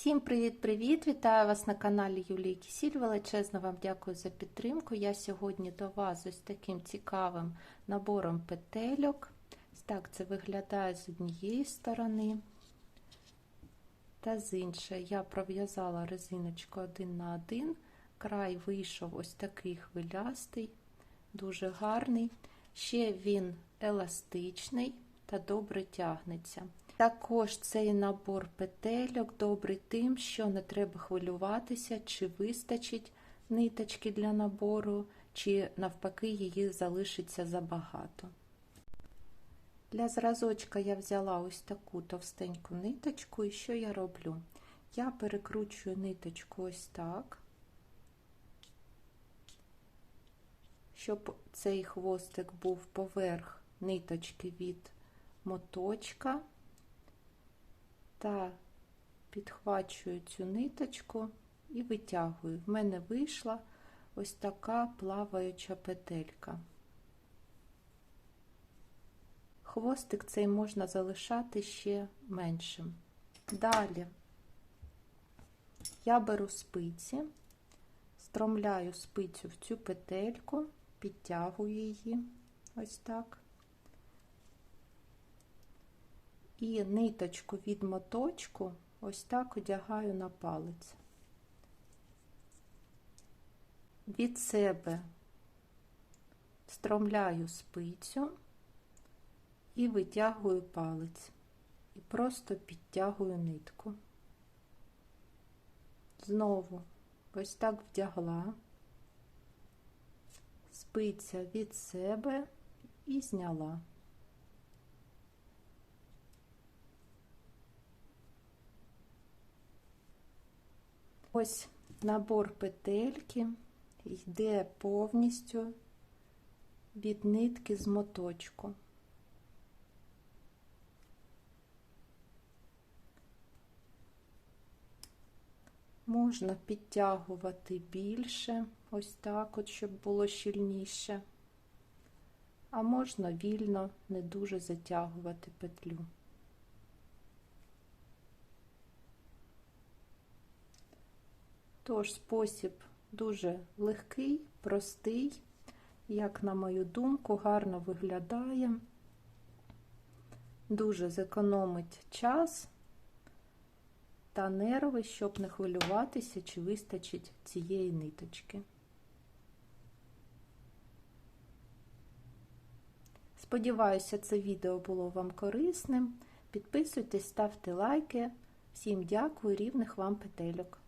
Всім привіт-привіт! Вітаю вас на каналі Юлії Кісіль. Величезно вам дякую за підтримку. Я сьогодні до вас ось таким цікавим набором петельок. Так, це виглядає з однієї сторони та з іншої. Я пров'язала резиночку один на один. Край вийшов ось такий хвилястий, дуже гарний. Ще він еластичний та добре тягнеться. Також цей набор петельок добрий тим, що не треба хвилюватися, чи вистачить ниточки для набору, чи навпаки її залишиться забагато. Для зразочка я взяла ось таку товстеньку ниточку, і що я роблю? Я перекручую ниточку ось так, щоб цей хвостик був поверх ниточки від моточка та підхвачую цю ниточку і витягую. В мене вийшла ось така плаваюча петелька. Хвостик цей можна залишати ще меншим. Далі я беру спиці, стромляю спицю в цю петельку, підтягую її ось так. І ниточку від моточку ось так одягаю на палець. Від себе стромляю спицю і витягую палець, і просто підтягую нитку. Знову ось так вдягла, спиця від себе і зняла. Ось набор петельки йде повністю від нитки з моточку. Можна підтягувати більше, ось так, от, щоб було щільніше, а можна вільно не дуже затягувати петлю. Тож спосіб дуже легкий, простий, як, на мою думку, гарно виглядає, дуже зекономить час та нерви, щоб не хвилюватися, чи вистачить цієї ниточки. Сподіваюся, це відео було вам корисним. Підписуйтесь, ставте лайки. Всім дякую, рівних вам петельок.